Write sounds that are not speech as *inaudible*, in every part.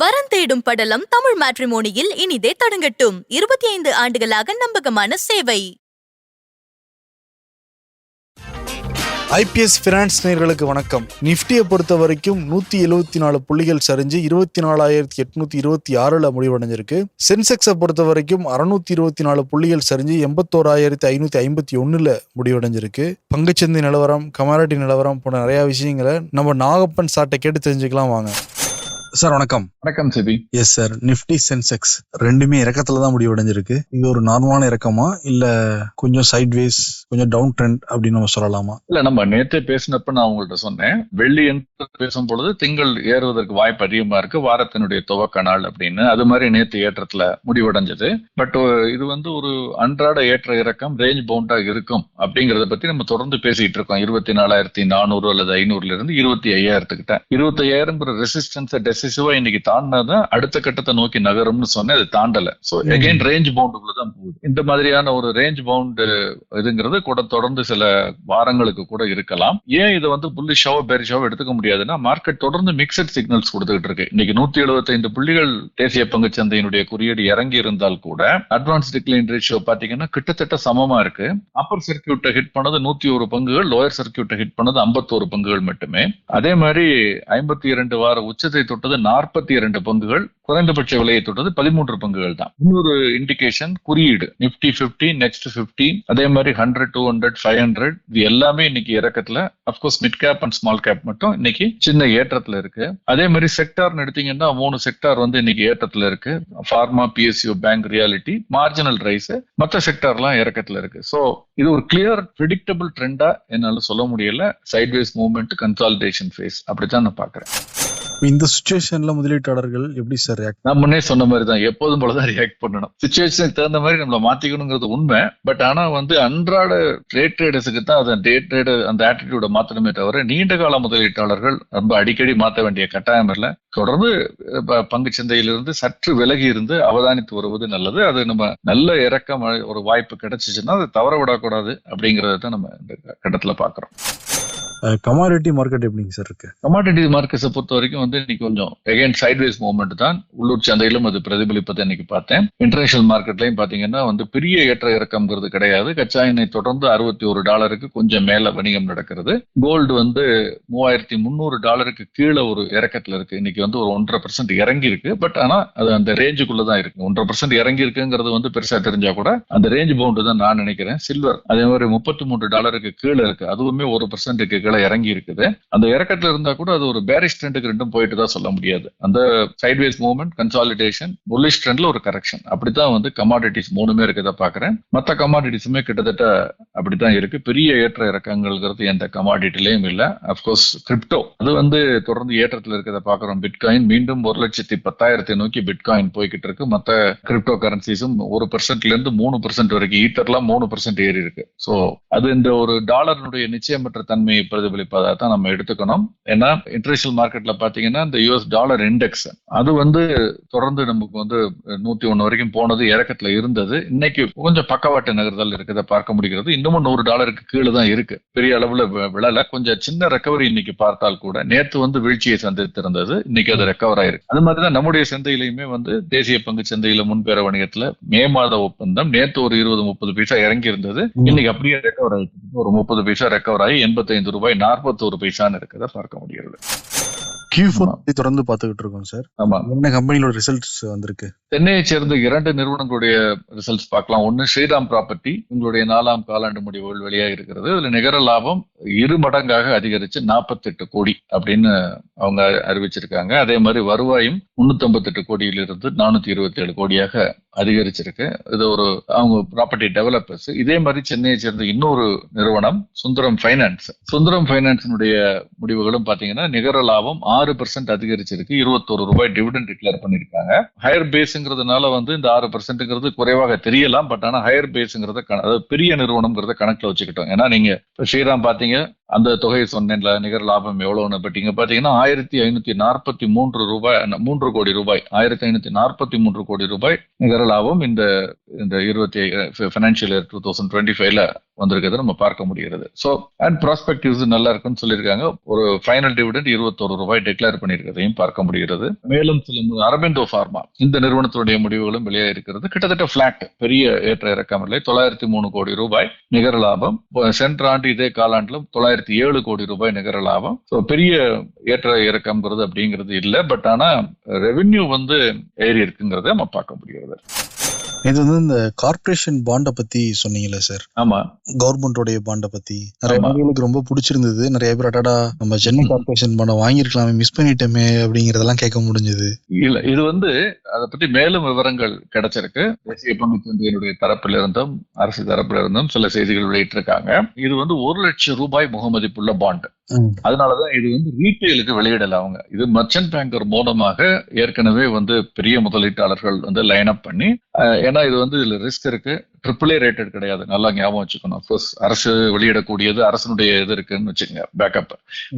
வரன் தேடும் படலம் தமிழ் மேட்ரிமோனியில் இனிதே தொடங்கட்டும். இருபத்தி ஐந்து ஆண்டுகளாக நம்பகமான சேவை. ஐபிஎஸ் ஃபினான்ஸ் நேர்களுக்கு வணக்கம். நிஃப்டியை பொறுத்த வரைக்கும் நூற்றி எழுபத்தி நாலு புள்ளிகள் சரிஞ்சு இருபத்தி நாலாயிரத்தி எட்நூத்தி இருபத்தி ஆறில் முடிவடைஞ்சிருக்கு. சென்செக்ஸை பொறுத்த வரைக்கும் அறுநூத்தி இருபத்தி நாலு புள்ளிகள் சரிஞ்சு எண்பத்தோராயிரத்தி ஐநூற்றி ஐம்பத்தி ஒன்றில் முடிவடைஞ்சிருக்கு. பங்குச்சந்தை நிலவரம் கமாடிட்டி நிலவரம் போன்ற நிறையா விஷயங்களை நம்ம நாகப்பன் சாட்டை கேட்டு தெரிஞ்சுக்கலாம் வாங்க. சார் வணக்கம். வணக்கம் Sibi yes sir Nifty Sensex ரெண்டுமே இறக்கத்துல தான் முடிவடைஞ்சிருக்கு. இது ஒரு நார்மலான இறக்கமா? இல்ல கொஞ்சம் சைட்வேஸ் கொஞ்சம் டவுன் ட்ரெண்ட் அப்படின்னு நம்ம சொல்லலாமா? இல்ல நம்ம நேத்தே பேசினப்ப நான் உங்கள்ட்ட சொன்னேன். வெள்ளி என்று பேசும் பொழுது திங்கள் ஏறுவதற்கு வாய்ப்பு அதிகமா இருக்கு. வாரத்தினுடைய துவக்க நாள் அப்படின்னு. அது மாதிரி நேத்து ஏற்றத்துல முடிவடைஞ்சது. பட் இது வந்து ஒரு அன்றாட ஏற்ற இறக்கம் ரேஞ்ச் பவுண்டா இருக்கும் அப்படிங்கறத பத்தி நம்ம தொடர்ந்து பேசிட்டு இருக்கோம். இருபத்தி நாலாயிரத்தி நானூறு அல்லது ஐநூறுல இருந்து இருபத்தி ஐயாயிரத்துக்கிட்ட. இருபத்தி ஐயாயிரம்ங்கிற ரெசிஸ்டன்ஸ் டெசிசிவா இன்னைக்கு தாண்டினதான் அடுத்த கட்டத்தை நோக்கி நகரும்னு சொன்னேன் அது தாண்டல. சோ எகைன் ரேஞ்ச் பவுண்டுக்குள்ள தான் போகுது. இந்த மாதிரியான ஒரு ரேஞ்ச் பவுண்டு இதுங்கிறது கூட தொடர்ந்து சில வாரங்களுக்கு கூட இருக்கலாம். ஏன் இதை வந்து புல்லிஷாவோ பெரிஷாவோ எடுத்துக்க முடியாதுன்னா மார்க்கெட் தொடர்ந்து மிக்சட் சிக்னல்ஸ் கொடுத்துக்கிட்டு இருக்கு. இன்னைக்கு நூத்தி எழுபத்தைந்து புள்ளிகள் தேசிய பங்கு சந்தையினுடைய குறியீடு இறங்கி இருந்தால் கூட அட்வான்ஸ் டிக்ளைன் ரேஷியோ பாத்தீங்கன்னா கிட்டத்தட்ட சமமா இருக்கு. அப்பர் சர்க்கியூட்டை ஹிட் பண்ணது நூத்தி ஒரு பங்குகள் லோயர் சர்க்கியூட்டை ஹிட் பண்ணது ஐம்பத்தோரு பங்குகள் மட்டுமே. அதே மாதிரி ஐம்பத்தி இரண்டு வார உச்சத்தை தொட்டது நாற்பத்தி இரண்டு பங்குகள் குறைந்தபட்ச விலையை தொட்டது பதிமூன்று பங்குகள் தான். இன்னொரு இண்டிகேஷன் குறியீடு நிப்டி பிப்டி நெக்ஸ்ட் பிப்டி அதே மாதிரி hundred two hundred five hundred இது எல்லாமே இன்னைக்கு இறக்கத்துல. Of course mid cap and small cap மட்டும் இன்னைக்கு சின்ன ஏற்றத்துல இருக்கு. அதே மாதிரி செக்டார்னு எடுத்தீங்கன்னா மூணு செக்டார் வந்து இன்னைக்கு ஏற்றத்துல இருக்கு. Pharma PSU bank realty marginal rise மற்ற செக்டார்லாம் இறக்கத்துல இருக்கு. ஸோ இது ஒரு கிளியர் ப்ரிடிக்டபிள் ட்ரெண்டா என்னால சொல்ல முடியல. சைட்வேஸ் மூவ்மெண்ட் கன்சாலிடேஷன் ஃபேஸ் அப்படித்தான் நான் பாக்குறேன் இந்த சுச்சுவேஷன்ல முதலீட்டாளர்கள் எப்படி சார் ரியாக்ட் நான் முன்னே சொன்ன மாதிரி தான் எப்போதும் போலதான் ரியாக்ட் பண்ணணும். சுச்சுவேஷனுக்கு தகுந்த மாதிரி நம்மள மாத்திக்கணுங்கிறது உண்மை. பட் ஆனா வந்து அன்றாட ட்ரேட் ட்ரேடர்ஸுக்கு தான் அதை டே ட்ரேடு அந்த ஆட்டிடியூட மாத்தணுமே தவிர நீண்ட கால முதலீட்டாளர்கள் ரொம்ப அடிக்கடி மாத்த வேண்டிய கட்டாயம் இல்லை. தொடர்ந்து ப- சந்தையிலிருந்து சற்று விலகி இருந்து அவதானித்து வருவது நல்லது. அது நம்ம நல்ல இறக்கம் ஒரு வாய்ப்பு கிடைச்சிச்சுன்னா அதை தவற விடக்கூடாது அப்படிங்கறத தான் நம்ம இந்த கட்டத்துல பாக்குறோம். கமாடிட்டி மார்க்கெட் எப்படிங்க சார் இருக்கு? கமாடிட்டி மார்க்கெட்ஸை பொறுத்த வரைக்கும் வந்து இன்னைக்கு கொஞ்சம் எகைன் சைட்வேஸ் மூவ்மெண்ட் தான். உள்ளூர் சந்தையிலும் அது பிரதிபலிப்பதை இன்னைக்கு பார்த்தேன். இன்டர்நேஷனல் மார்க்கெட்லையும் பாத்தீங்கன்னா வந்து பெரிய ஏற்ற இறக்கம்ங்கிறது கிடையாது. கச்சா எண்ணெய் தொடர்ந்து அறுபத்தி ஒரு டாலருக்கு கொஞ்சம் மேல வணிகம் நடக்கிறது. கோல்டு வந்து மூவாயிரத்தி முந்நூறு டாலருக்கு கீழே ஒரு இறக்கத்துல இருக்கு. இன்னைக்கு வந்து ஒரு ஒன்றரை பர்சன்ட் இறங்கி இருக்கு பட் ஆனா அது அந்த ரேஞ்சுக்குள்ள தான் இருக்கு. ஒன்றரை பர்சன்ட் இறங்கி இருக்குங்கிறது வந்து பெருசா தெரிஞ்சா கூட அந்த ரேஞ்ச் பவுண்டு தான் நான் நினைக்கிறேன். சில்வர் அதே மாதிரி முப்பத்தி மூன்று டாலருக்கு கீழே இருக்கு. அதுவுமே ஒரு பர்சன்ட்டுக்கு கீழே இறங்கி இருக்குது அந்த இறக்கத்துல இருந்தா கூட அது ஒரு பேரிஷ் ட்ரெண்டுக்கு ரெண்டும் போயிட்டு தான் சொல்ல முடியாது. அந்த சைட்வேஸ் மூவ்மெண்ட் கன்சாலிடேஷன் புல்லிஷ் ட்ரெண்ட்ல ஒரு கரெக்ஷன் அப்படித்தான் வந்து கமாடிட்டிஸ் மூணுமே இருக்கதை பாக்குறேன் மத்த கமாடிட்டிஸுமே கிட்டத்தட்ட அப்படித்தான் இருக்கு. பெரிய ஏற்ற இறக்கங்கள்ங்கிறது எந்த கமாடிட்டிலையும் இல்லை. அப்கோர்ஸ் கிரிப்டோ அது வந்து தொடர்ந்து ஏற்றத்துல இருக்கிறத பாக்குறோம் பிட்காயின் மீண்டும் ஒரு லட்சத்தி பத்தாயிரத்தை நோக்கி பிட்காயின் போய்கிட்டு இருக்கு. மற்ற கிரிப்டோ கரன்சிஸும் ஒரு பெர்சென்ட்ல இருந்து மூணு பெர்சென்ட் வரைக்கும் ஈட்டர்லாம் மூணு பெர்சென்ட் ஏறி இருக்கு. ஸோ அது இந்த ஒரு டாலரினுடைய நிச்சயமற்ற தன்மையை பிரதிபலிப்பதாக தான் நம்ம எடுத்துக்கணும். ஏன்னா இன்டர்நேஷனல் மார்க்கெட்ல பாத்தீங்கன்னா இந்த யூஎஸ் டாலர் இண்டெக்ஸ் அது வந்து தொடர்ந்து நமக்கு வந்து நூத்தி ஒண்ணு வரைக்கும் போனது இறக்கத்துல இருந்தது. இன்னைக்கு கொஞ்சம் பக்கவாட்டு நகர்தல் இருக்கிறத பார்க்க முடிகிறது. இன்னமும் நூறு டாலருக்கு கீழே தான் இருக்கு. பெரிய அளவுல விழல. கொஞ்சம் சின்ன ரெக்கவரி இன்னைக்கு பார்த்தால் கூட நேத்து வந்து வீழ்ச்சியை சந்தித்திருந்தது இன்னைக்கு அது ரெக்கவர் ஆயிருக்கு. அது மாதிரிதான் நம்முடைய சந்தையிலுமே வந்து தேசிய பங்கு சந்தையில முன்பேற வணிகத்துல மே மாத ஒப்பந்தம் நேத்து ஒரு இருபது முப்பது பைசா இறங்கி இருந்தது இன்னைக்கு அப்படியே ரெக்கவர் ஆயிருக்கு ஒரு முப்பது பைசா ரெக்கவர் ஆகி எண்பத்தைந்து ரூபாய் நாற்பத்தோரு பைசான்னு இருக்கிறத பார்க்க முடிகிறது கியூ தொடர்ந்து பார்த்துக்கிட்டு இருக்கோம் சார் ஆமா. என்ன கம்பெனியோட ரிசல்ட்ஸ் வந்திருக்கு? சென்னையை சேர்ந்த இரண்டு நிறுவனங்களுடைய ரிசல்ட்ஸ் பார்க்கலாம். ஒன்னு ஸ்ரீராம் ப்ராப்பர்ட்டி உங்களுடைய நாலாம் காலாண்டு முடிவுகள் வெளியாக இருக்கிறது. இதுல நிகர லாபம் இரு மடங்காக அதிகரிச்சு 48 கோடி அப்படின்னு அவங்க அறிவிச்சிருக்காங்க. அதே மாதிரி வருவாயும் 358 கோடியிலிருந்து நானூத்தி இருபத்தி ஏழு கோடியாக அதிகரிச்சிருக்கு. இது ஒரு அவங்க ப்ராப்பர்ட்டி டெவலப்பர்ஸ் இதே மாதிரி சென்னையை சேர்ந்த இன்னொரு நிறுவனம் சுந்தரம் ஃபைனான்ஸ் சுந்தரம் ஃபைனான்ஸினுடைய முடிவுகளும் பாத்தீங்கன்னா நிகர லாபம் ஆறு ஆறு பெர்சென்ட் அதிகரிச்சிருக்கு. இருபத்தோரு ரூபாய் டிவிடன் டிக்ளேர் பண்ணிருக்காங்க. ஹையர் பேஸ்ங்கிறதுனால வந்து இந்த ஆறு பெர்சென்ட்ங்கிறது குறைவாக தெரியலாம். பட் ஆனா ஹையர் பேஸ்ங்கிறத அதாவது பெரிய நிறுவனம்ங்கிறத கணக்குல வச்சுக்கிட்டோம். ஏன்னா நீங்க ஸ்ரீராம் பாத்தீங்க அந்த தொகையை சொன்னேன்ல நிகர லாபம் எவ்வளவுன்னு. பட் இங்க பாத்தீங்கன்னா ஆயிரத்தி ஐநூத்தி நாற்பத்தி மூன்று ரூபாய் மூன்று கோடி ரூபாய். ஆயிரத்தி ஐநூத்தி நாற்பத்தி மூன்று கோடி ரூபாய் நிகர லாபம் இந்த இந்த இருபத்தி financial year two thousand twenty ஃபைவ்ல வந்திருக்கிறத நம்ம பார்க்க முடிகிறது. ஸோ அண்ட் ப்ராஸ்பெக்டிவ்ஸ் நல்லா இருக்குன்னு சொல்லியிருக்காங்க. ஒரு ஃபைனல் டிவிடெண்ட் இருபத்தோரு ரூபாய் டிக்ளேர் பண்ணியிருக்கிறதையும் பார்க்க முடிகிறது. மேலும் சில அரபிந்தோ ஃபார்மா இந்த நிறுவனத்தினுடைய முடிவுகளும் வெளியே இருக்கிறது கிட்டத்தட்ட பிளாட் பெரிய ஏற்ற இறக்கம் இல்லை. தொள்ளாயிரத்தி மூணு கோடி ரூபாய் நிகர லாபம். சென்ற ஆண்டு இதே காலாண்டிலும் தொள்ளாயிரத்தி ஏழு கோடி ரூபாய் நிகர லாபம். ஸோ பெரிய ஏற்ற இறக்கம்ங்கிறது அப்படிங்கிறது இல்லை. பட் ஆனால் ரெவென்யூ வந்து ஏறி இருக்குங்கிறத நம்ம பார்க்க முடிகிறது. இது வந்து இந்த கார்ப்பரேஷன் பாண்டை பத்தி சொன்னீங்கல்ல சார் ஆமா. கவர்மெண்டோடைய பாண்டை பத்தி. நிறைய ஆமா. பேர்களுக்கு ரொம்ப பிடிச்சிருந்தது. நிறைய பேர் அடாடா நம்ம சென்னை கார்ப்பரேஷன் பாண்டை வாங்கியிருக்கலாமே மிஸ் பண்ணிட்டோமே அப்படிங்கறதெல்லாம் கேட்க முடிஞ்சது. இல்ல இது வந்து அதை பத்தி மேலும் விவரங்கள் கிடைச்சிருக்கு. தேசிய பங்கு சந்தையினுடைய தரப்பில் இருந்தும் அரசு தரப்பில் இருந்தும் சில செய்திகள் வெளியிட்டிருக்காங்க. இது வந்து ஒரு லட்சம் ரூபாய் முகமதிப்புள்ள பாண்ட் அதனாலதான் இது வந்து ரீட்டைலுக்கு வெளியிடல அவங்க. இது மர்ச்சன்ட் பேங்கர் மூலமாக ஏற்கனவே வந்து பெரிய முதலீட்டாளர்கள் வந்து லைன் அப் பண்ணி ஏன்னா இது வந்து இதுல ரிஸ்க் இருக்கு. ட்ரிபிள் ஏ ரேட்டட் கிடையாது. நல்லா ஞாபகம் வச்சுக்கணும். அரசு வெளியிடக்கூடியது அரசனுடைய இது இருக்குன்னு வச்சுக்கோங்க பேக்கப்.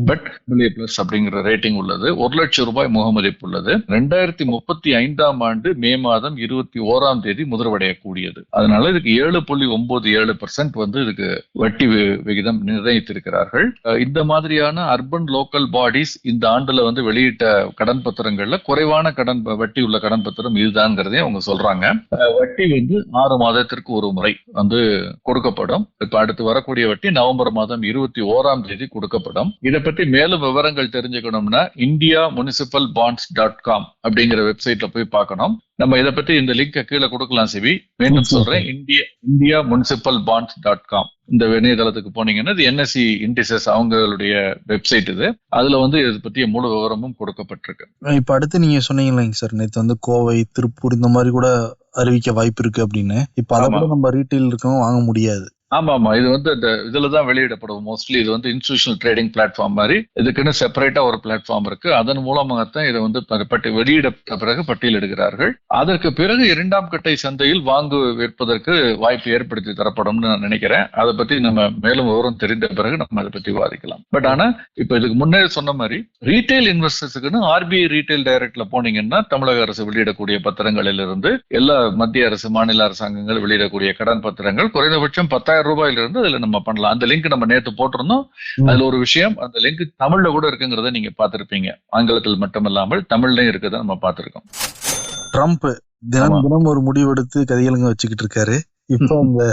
பட் ஏ பிளஸ் அப்படிங்கிற ரேட்டிங் உள்ளது. ஒரு லட்சம் ரூபாய் முகமதிப்பு உள்ளது. ரெண்டாயிரத்தி முப்பத்தி ஐந்தாம் ஆண்டு மே மாதம் இருபத்தி ஓராம் தேதி முதிர்வடையக்கூடியது. அதனால இதுக்கு ஏழு புள்ளி ஒன்பது ஏழு பர்சன்ட் வந்து இதுக்கு வட்டி விகிதம் நிர்ணயித்திருக்கிறார்கள். இந்த மாதிரியான அர்பன் லோக்கல் பாடிஸ் இந்த ஆண்டுல வந்து வெளியிட்ட கடன் பத்திரங்கள்ல குறைவான கடன் வட்டி உள்ள கடன் பத்திரம் இதுதான்ங்கிறதையும் அவங்க சொல்றாங்க. வட்டி வந்து ஆறு மாதத்திற்கு ஒரு முறை வந்து கொடுக்கப்படும். இப்ப அடுத்து வரக்கூடிய வட்டி நவம்பர் மாதம் இருபத்தி ஓராம் தேதி கொடுக்கப்படும். இதை பத்தி மேலும் விவரங்கள் தெரிஞ்சுக்கணும்னா India municipal bonds dot com அப்படிங்கிற வெப்சைட்ல போய் பார்க்கணும். நம்ம இதை பத்தி இந்த லிங்க் கீழே கொடுக்கலாம் சிவி மீண்டும். சொல்றேன். India India municipal bonds dot com இந்த இணையதளத்துக்கு போனீங்கன்னா இது என்எஸ்சி இண்டிசஸ் அவங்களுடைய வெப்சைட் இது. அதுல வந்து இதை பற்றிய முழு விவரமும் கொடுக்கப்பட்டிருக்கு. இப்ப அடுத்து நீங்க சொன்னீங்க இல்லைங்க சார். நேத்து வந்து கோவை திருப்பூர் இந்த மாதிரி கூட அறிவிக்க வாய்ப்பு இருக்கு அப்படின்னு இப்ப அதை. கூட நம்ம ரீட்டைல் இருக்கவும் வாங்க முடியாது ஆமா ஆமா இது வந்து இந்த இதுல தான் வெளியிடப்படும். மோஸ்ட்லி இது வந்து இன்ஸ்டியூஷனல் ட்ரேடிங் பிளாட்ஃபார்ம் மாதிரி. இதுக்குன்னு செப்பரேட்டா ஒரு பிளாட்ஃபார்ம் இருக்கு. அதன் மூலமாகத்தான் இதை வந்து ப- பட்டி வெளியிடப்பட்ட பிறகு பட்டியலிடுகிறார்கள் அதற்கு பிறகு இரண்டாம் கட்டை சந்தையில் வாங்கு விற்பதற்கு வாய்ப்பு ஏற்படுத்தி தரப்படும்னு நான் நினைக்கிறேன். அதை பத்தி நம்ம மேலும் விவரம் தெரிந்த பிறகு நம்ம அதை பத்தி விவாதிக்கலாம். பட் ஆனா இப்ப இதுக்கு முன்னே சொன்ன மாதிரி ரீட்டைல் இன்வெஸ்டர்ஸுக்குன்னு ஆர்பிஐ ரீட்டைல் டைரக்ட்ல போனீங்கன்னா தமிழக அரசு வெளியிடக்கூடிய பத்திரங்களில் இருந்து எல்லா மத்திய அரசு மாநில அரசாங்கங்கள் வெளியிடக்கூடிய கடன் பத்திரங்கள் குறைந்தபட்சம் பத்தாயிரம் ரூபாயில இருந்து அதுல நம்ம பண்ணலாம். அந்த லிங்க் நம்ம நேத்து போட்டிருந்தோம். அதுல ஒரு விஷயம் அந்த லிங்க் தமிழ்ல கூட இருக்குங்கிறத நீங்க பார்த்திருப்பீங்க. ஆங்கிலத்தில் மட்டுமல்லாமல் தமிழ்லயும் இருக்குதை நம்ம பார்த்திருக்கோம். ட்ரம்ப் தினம். தினம் ஒரு முடிவெடுத்து கதைகளுங்க வச்சுக்கிட்டு இருக்காரு. இப்போ *laughs* அந்த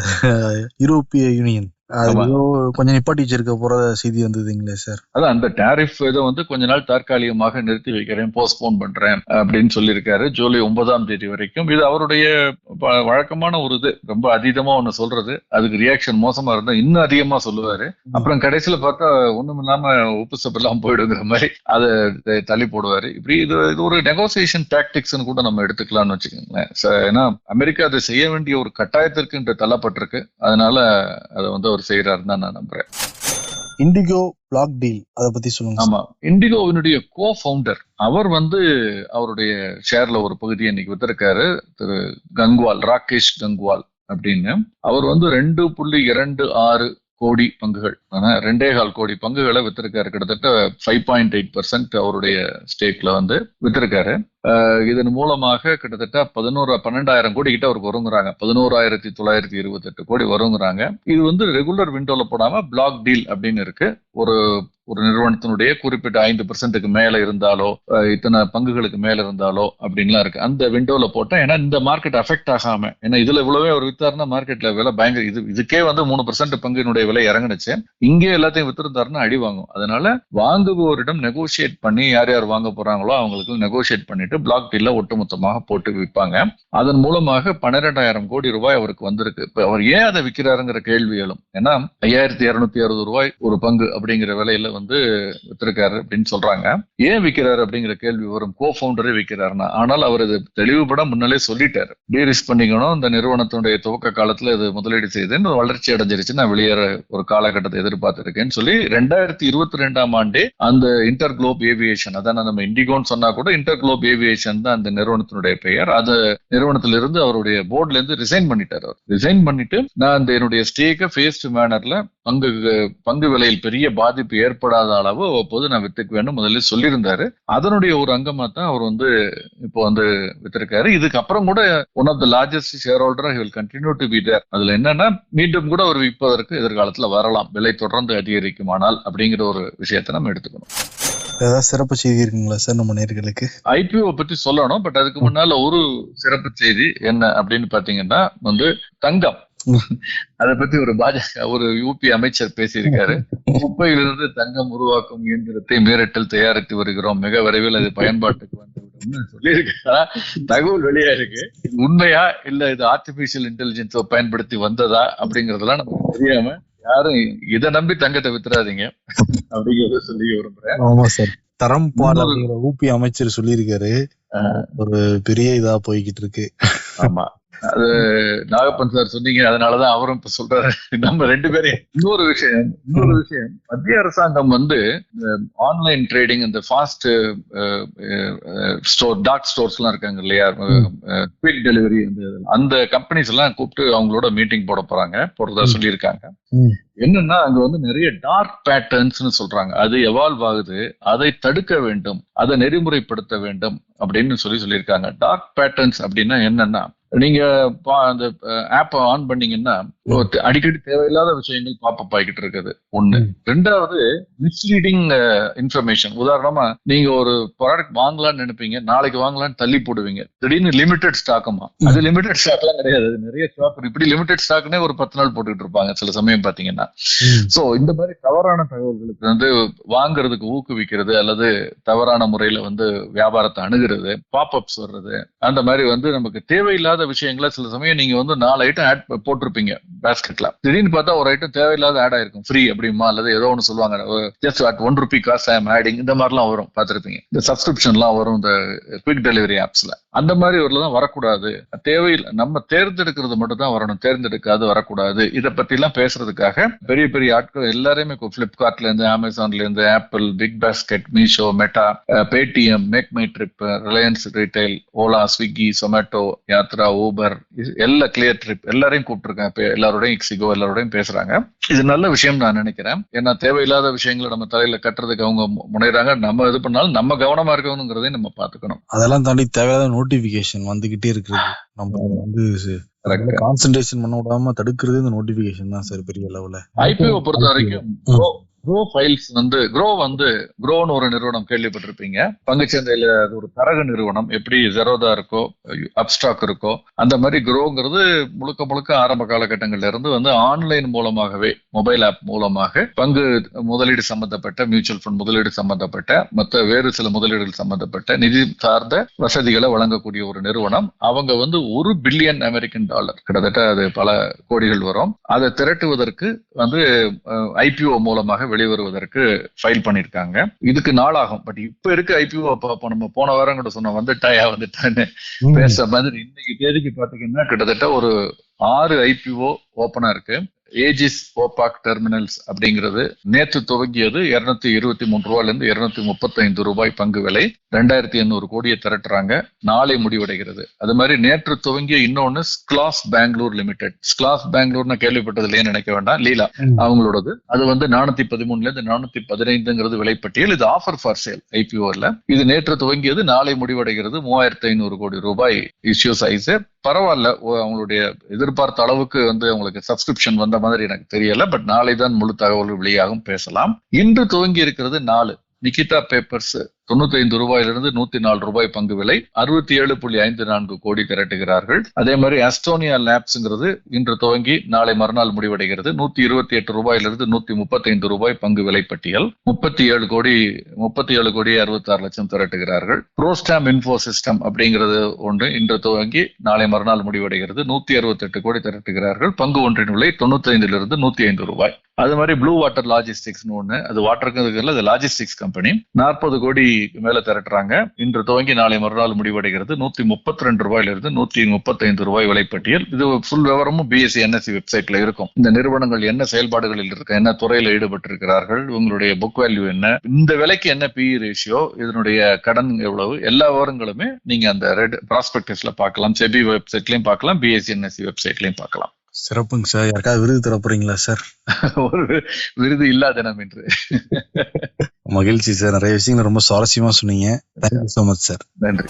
யூரோப்பிய யூனியன் கொஞ்சம் நிப்பாட்டி போற செய்தி வந்ததுங்களே சார் அதான் அந்த டாரிஃப் இதை வந்து கொஞ்ச நாள் தற்காலிகமாக நிறுத்தி வைக்கிறேன் போஸ்ட்போன் பண்றேன் அப்படின்னு சொல்லியிருக்காரு. ஜூலை ஒன்பதாம் தேதி வரைக்கும். இது அவருடைய வழக்கமான ஒரு இது. ரொம்ப அதீதமா ஒண்ணு சொல்றது. அதுக்கு ரியாக்ஷன் மோசமா இருந்தா இன்னும் அதிகமா சொல்லுவாரு. அப்புறம் கடைசியில பார்த்தா ஒண்ணும் இல்லாம உப்பு சப்பு எல்லாம் போயிடுங்கிற மாதிரி அதை தள்ளி போடுவாரு. இப்படி இது இது ஒரு நெகோசியேஷன் டாக்டிக்ஸ்னு கூட நம்ம எடுத்துக்கலாம்னு வச்சுக்கோங்களேன். ஏன்னா அமெரிக்கா அதை செய்ய வேண்டிய ஒரு கட்டாயத்திற்கு தள்ளப்பட்டிருக்கு. அதனால அதை வந்து அவர் செய்யறாருன்னு தான் நான் நம்புறேன். இண்டிகோ பிளாக் டீல் அதை பத்தி சொல்லுங்க ஆமா இண்டிகோவினுடைய கோ ஃபவுண்டர் அவர் வந்து அவருடைய ஷேர்ல ஒரு பகுதியை இன்னைக்கு வித்திருக்காரு திரு கங்வால் ராகேஷ் கங்வால் அப்படின்னு. அவர் வந்து ரெண்டு புள்ளி இரண்டு ஆறு கோடி பங்குகள். ரெண்டே கால் கோடி பங்குகளை வித்திருக்காரு. கிட்டத்தட்ட ஃபைவ் பாயிண்ட் எயிட் பர்சன்ட் அவருடைய ஸ்டேக்ல வந்து வித்திருக்காரு. இதன் மூலமாக கிட்டத்தட்ட பதினோரு பன்னெண்டாயிரம் கோடி கிட்ட அவருக்கு வருங்கிறாங்க. பதினோராயிரத்தி தொள்ளாயிரத்தி இருபத்தெட்டு கோடி வருங்கிறாங்க. இது வந்து ரெகுலர் விண்டோல போடாம பிளாக் டீல் அப்படின்னு இருக்கு. ஒரு ஒரு நிறுவனத்தினுடைய குறிப்பிட்ட ஐந்து பர்சன்ட்டுக்கு மேல இருந்தாலோ இத்தனை பங்குகளுக்கு மேல இருந்தாலோ அப்படின்லாம் இருக்கு. அந்த விண்டோல போட்டா ஏன்னா இந்த மார்க்கெட் அஃபெக்ட் ஆகாம ஏன்னா இதுல இவ்வளவே அவர் வித்தாருன்னா மார்க்கெட்ல விலை பயங்கர இது இதுக்கே வந்து மூணு பர்சன்ட் பங்கினுடைய விலை இறங்குனுச்சு. இங்கே எல்லாத்தையும் வித்திருந்தாருன்னா அடி வாங்கும். அதனால வாங்குபவரிடம் நெகோசியேட் பண்ணி யார் யார் வாங்க போறாங்களோ அவங்களுக்கு நெகோசியேட் பண்ணிட்டு பிளாக் டீல்ல ஒட்டுமொத்தமாக போட்டு விற்பாங்க. அதன் மூலமாக பன்னிரெண்டாயிரம் கோடி ரூபாய் அவருக்கு வந்திருக்கு. இப்ப அவர் ஏன் அதை விற்கிறாருங்கிற கேள்வி எழும். ஏன்னா ஐயாயிரத்தி இருநூத்தி அறுபது ரூபாய் ஒரு பங்கு அப்படிங்கிற விலையில வந்து வித்திருக்காரு அப்படின்னு சொல்றாங்க. ஏன் விற்கிறாரு அப்படிங்கிற கேள்வி வரும். கோ ஃபவுண்டரே விற்கிறாருன்னா ஆனால் அவர் இது தெளிவுபட முன்னாலே சொல்லிட்டாரு. டீரிஸ் பண்ணிக்கணும். இந்த நிறுவனத்தினுடைய துவக்க காலத்துல இது முதலீடு செய்து வளர்ச்சி அடைஞ்சிருச்சு. நான் வெளியேற ஒரு காலகட்டத்தை எதிர்பார்த்திருக்கேன்னு சொல்லி ரெண்டாயிரத்தி இருபத்தி ரெண்டாம் ஆண்டே அந்த இன்டர் குளோப் ஏவியேஷன் அதான் நம்ம இண்டிகோன்னு சொன்னா கூட இன்டர் குளோப் ஏவியேஷன் தான் அந்த நிறுவனத்தினுடைய பெயர். அது நிறுவனத்திலிருந்து அவருடைய போர்டுல இருந்து ரிசைன் பண்ணிட்டார் அவர். ரிசைன் பண்ணிட்டு நான் அந்த என்னுடைய ஸ்டேக்கை ஃபேஸ்ட் மேனர்ல பங்கு பங்கு விலையில் பெரிய பாதிப்பு ஏற்படாத அளவு அப்போது நான் வித்துக்க வேண்டும். முதல்ல சொல்லியிருந்தாரு. அதனுடைய ஒரு அங்கமா தான் அவர் வந்து இப்போ வந்து வித்திருக்காரு. இதுக்கப்புறம் கூட one of the largest shareholder will continue to be there அதுல என்னன்னா மீண்டும் கூட அவர் விற்பதற்கு எதிர்காலத்துல வரலாம். விலை தொடர்ந்து அதிகரிக்குமானால் அப்படிங்கிற ஒரு விஷயத்தை நம்ம எடுத்துக்கணும். ஏதாவது சிறப்பு செய்தி இருக்குங்களா சார் நம்ம நேர்களுக்கு? ஐபிஓ பத்தி சொல்லணும். பட் அதுக்கு முன்னால ஒரு சிறப்பு செய்தி என்ன அப்படின்னு பாத்தீங்கன்னா வந்து தங்கம். அதை பத்தி ஒரு பாஜக ஒரு யூபி அமைச்சர் பேசியிருக்காரு. குப்பையிலிருந்து தங்கம் உருவாக்கும் இயந்திரத்தை மீரட்டில் தயாரித்து வருகிறோம். மிக விரைவில் அது பயன்பாட்டுக்கு வந்துவிடும்னு சொல்லியிருக்காரா தகவல் வெளியா இருக்கு. உண்மையா இல்ல இது ஆர்டிபிஷியல் இன்டெலிஜென்ஸை பயன்படுத்தி வந்ததா அப்படிங்கறதெல்லாம் நமக்கு தெரியாம யாரும் இதை நம்பி தங்கத்தை வித்துறாதீங்க அப்படிங்கறத சொல்லி விரும்புறேன். ஆமா சார். தரம் அப்படிங்கிற ஊபி அமைச்சர் சொல்லியிருக்காரு. ஒரு பெரிய இதா போய்கிட்டு இருக்கு. ஆமா. அது நாகப்பன் சார் சொன்னீங்க அதனாலதான் அவரும் இப்ப சொல்றாரு. நம்ம ரெண்டு பேரையும் இன்னொரு விஷயம் இன்னொரு விஷயம். மத்திய அரசாங்கம் வந்து ஆன்லைன் ட்ரேடிங் இந்த ஃபாஸ்ட் ஸ்டோர் டாக் ஸ்டோர்ஸ் எல்லாம் இருக்காங்க இல்லையா? குயிக் டெலிவரி அந்த கம்பெனிஸ் எல்லாம் கூப்பிட்டு அவங்களோட மீட்டிங் போட போறாங்க போறதா ம். சொல்லியிருக்காங்க. என்னன்னா அங்க வந்து நிறைய டார்க் பேட்டர்ன்ஸ்னு சொல்றாங்க. அது எவால்வ் ஆகுது அதை தடுக்க வேண்டும் அதை நெறிமுறைப்படுத்த வேண்டும் அப்படின்னு சொல்லி சொல்லியிருக்காங்க. டார்க் பேட்டர்ன்ஸ் அப்படின்னா என்னன்னா நீங்க அந்த ஆப்பை ஆன் பண்ணீங்கன்னா அடிக்கடி தேவையில்லாத விஷயங்கள் பாப்பப் ஆகிட்டு இருக்குது. ஒண்ணு. ரெண்டாவது மிஸ்லீடிங் இன்ஃபர்மேஷன் உதாரணமா நீங்க ஒரு ப்ராடக்ட் வாங்கலாம்னு நினைப்பீங்க நாளைக்கு வாங்கலாம்னு தள்ளி போடுவீங்க. திடீர்னு லிமிடெட் ஸ்டாக்குமா அது லிமிடெட் ஸ்டாக்லாம் கிடையாது. அது நிறைய ஸ்டாக் இப்படி லிமிடெட் ஸ்டாக்னே ஒரு பத்து நாள் போட்டுக்கிட்டு இருப்பாங்க சில சமயம் பாத்தீங்கன்னா சோ இந்த மாதிரி தவறான தகவல்களுக்கு வந்து வாங்குறதுக்கு ஊக்குவிக்கிறது அல்லது தவறான முறையில வந்து வியாபாரத்தை அணுகிறது பாப்அப்ஸ் வர்றது அந்த மாதிரி வந்து நமக்கு தேவையில்லாத விஷயங்களை சில சமயம் நீங்க வந்து நாலு ஐட்டம் ஆட் போட்டிருப்பீங்க. பேஸ்கெட்ல திடீர்னு பார்த்தா ஒரு ஐட்டம் தேவையில்லாத ஆட் ஆயிருக்கும். ஃப்ரீ அப்படிமா? அல்லது ஏதோ ஒன்று சொல்லுவாங்க. Just at one rupee cause I am adding இந்த மாதிரிலாம் வரும். பார்த்துருப்பீங்க. இந்த சப்ஸ்கிரிப்ஷன்லாம் வரும். இந்த குவிக் டெலிவரி ஆப்ஸ்ல அந்த மாதிரி ஒரு தான் வரக்கூடாது. தேவையில்லை. நம்ம தேர்ந்தெடுக்கிறது மட்டும் தான் வரணும். தேர்ந்தெடுக்காது வரக்கூடாது. இதை பற்றிலாம் பேசுறதுக்காக பெரிய பெரிய ஆட்கள் எல்லாரையுமே பிளிப்கார்ட்ல இருந்து அமேசான்ல இருந்து Apple BigBasket Meesho Meta Paytm MakeMyTrip Reliance Retail Ola Swiggy Zomato Yatra Uber எல்லா கிளியர் ட்ரிப் எல்லாரையும் கூப்பிட்டுருக்கேன். எல்லா எல்லாரோடையும் இக்ஸிகோ எல்லாரோடையும் பேசுறாங்க. இது நல்ல விஷயம் நான் நினைக்கிறேன். ஏன்னா தேவையில்லாத விஷயங்களை நம்ம தலையில கட்டுறதுக்கு அவங்க முனைறாங்க. நம்ம இது பண்ணாலும் நம்ம கவனமா இருக்கணுங்கிறதையும் நம்ம பாத்துக்கணும் அதெல்லாம் தாண்டி தேவையில்லாத நோட்டிபிகேஷன் வந்துகிட்டே இருக்குது. நம்ம வந்து. கான்சென்ட்ரேஷன் பண்ண விடாம தடுக்கிறது இந்த நோட்டிபிகேஷன் தான் சார் பெரிய லெவல்ல ஐபிஓ பொறுத்த வரைக்கும் க்ரோ ஃபைல்ஸ் வந்து க்ரோ வந்து க்ரோன்னு ஒரு நிறுவனம் கேள்விப்பட்டிருப்பீங்க. பங்குச்சந்தையில அது ஒரு தரகு நிறுவனம். எப்படி ஜெரோதா இருக்கோ அப்ஸ்டாக் இருக்கோ அந்த மாதிரி க்ரோங்கிறது முழுக்க முழுக்க ஆரம்ப காலகட்டங்கள்ல இருந்து வந்து ஆன்லைன் மூலமாகவே மொபைல் ஆப் மூலமாக பங்கு முதலீடு சம்பந்தப்பட்ட மியூச்சுவல் ஃபண்ட் முதலீடு சம்பந்தப்பட்ட மற்ற வேறு சில முதலீடுகள் சம்பந்தப்பட்ட நிதி சார்ந்த வசதிகளை வழங்கக்கூடிய ஒரு நிறுவனம். அவங்க வந்து ஒரு பில்லியன் அமெரிக்கன் டாலர். கிட்டத்தட்ட அது பல கோடிகள் வரும். அதை திரட்டுவதற்கு வந்து ஐபிஓ மூலமாக வெளிவருவதற்கு ஃபைல் பண்ணிருக்காங்க. இதுக்கு நாளாகும். பட் இப்ப இருக்க ஐபிஓ அப்ப நம்ம போன வாரம் கூட சொன்னோம் வந்துட்டாயா வந்துட்டான்னு பேசுற மாதிரி. இன்னைக்கு தேதிக்கு பாத்தீங்கன்னா கிட்டத்தட்ட ஒரு ஆறு ஐபிஓ ஓபனா இருக்கு. ஏஜிஸ் ஓபாக் டெர்மினல்ஸ் அப்படிங்கிறது நேற்று துவங்கியது இருநூத்தி இருபத்தி மூணு ரூபாயில இருந்து இருநூத்தி முப்பத்தைந்து ரூபாய் பங்கு விலை. ரெண்டாயிரத்தி எண்ணூறு கோடியை திரட்டுறாங்க. நாளை முடிவடைகிறது. அது மாதிரி நேற்று துவங்கிய இன்னொன்னு ஸ்கிளாஸ் பெங்களூர் லிமிடெட் ஸ்கிளாஸ் பெங்களூர்னு கேள்விப்பட்டது நினைக்க வேண்டாம். லீலா அவங்களோடது. அது வந்து நானூத்தி பதிமூணுல இருந்து நானூத்தி பதினைந்துங்கிறது விலைப்பட்டியல். இது ஆஃபர் ஃபார் சேல் ஐபிஓல இது நேற்று துவங்கியது. நாளை முடிவடைகிறது. மூவாயிரத்தி ஐநூறு கோடி ரூபாய் இஷ்யூ சைஸ் பரவாயில்ல. ஓ- அவங்களுடைய எதிர்பார்த்த அளவுக்கு வந்து அவங்களுக்கு சப்ஸ்கிரிப்ஷன் வந்த மாதிரி எனக்கு தெரியல. பட் நாளை தான் முழு தகவல்கள் வெளியாகும். பேசலாம். இன்று துவங்கி இருக்கிறது நாலு. நிகிதா பேப்பர்ஸ் தொண்ணூத்தி ஐந்து ரூபாயிலிருந்து நூத்தி நாலு ரூபாய் பங்கு விலை. அறுபத்தி ஏழு புள்ளி ஐந்து நான்கு கோடி திரட்டுகிறார்கள். அதே மாதிரி அஸ்டோனியா லேப்ஸ்ங்கிறது இன்று துவங்கி நாளை மறுநாள் முடிவடைகிறது. நூத்தி இருபத்தி எட்டு ரூபாயிலிருந்து நூத்தி முப்பத்தைந்து ரூபாய் பங்கு விலை பட்டியல். முப்பத்தி ஏழு கோடி முப்பத்தி ஏழு கோடி அறுபத்தி ஆறு லட்சம் திரட்டுகிறார்கள். புரோஸ்டாம் இன்ஃபோ சிஸ்டம் அப்படிங்கிறது ஒன்று இன்று துவங்கி நாளை மறுநாள் முடிவடைகிறது. நூத்தி அறுபத்தி எட்டு கோடி திரட்டுகிறார்கள். பங்கு ஒன்றின் விலை தொண்ணூத்தி ஐந்திலிருந்து நூத்தி ஐந்து ரூபாய். அது மாதிரி ப்ளூ வாட்டர் லாஜிஸ்டிக்ஸ்னு ஒன்று அது வாட்டருக்கு அது லாஜிஸ்டிக்ஸ் கம்பெனி நாற்பது கோடி மேல திரட்டுறாங்க. இன்று துவங்கி நாளை மறுநாள் முடிவடைகிறது. நூத்தி முப்பத்தி ரெண்டு ரூபாயில இருந்து நூத்தி முப்பத்தைந்து ரூபாய் விலைப்பட்டியல். இது ஃபுல் விவரமும் பிஎஸ்சி என்எஸ்சி வெப்சைட்ல இருக்கும். இந்த நிறுவனங்கள் என்ன செயல்பாடுகளில் இருக்க என்ன துறையில ஈடுபட்டிருக்கிறார்கள் உங்களுடைய புக் வேல்யூ என்ன இந்த விலைக்கு என்ன பிஇ ரேஷியோ இதனுடைய கடன் எவ்வளவு எல்லா விவரங்களுமே நீங்க அந்த ரெட் ப்ராஸ்பெக்டஸ்ல பார்க்கலாம். செபி வெப்சைட்லயும் பார்க்கலாம் பிஎஸ்சி என்எஸ்சி வெப்சைட்லயும் பார்க்கலாம். சிறப்புங்க சார். யாருக்காவது விருது தர போறீங்களா சார்? *laughs* ஒரு விருது இல்லா தினம் என்று. மகிழ்ச்சி சார். நிறைய விஷயங்கள் ரொம்ப சுவாரஸ்யமா சொன்னீங்க. தேங்க்யூ ஸோ மச் சார் நன்றி.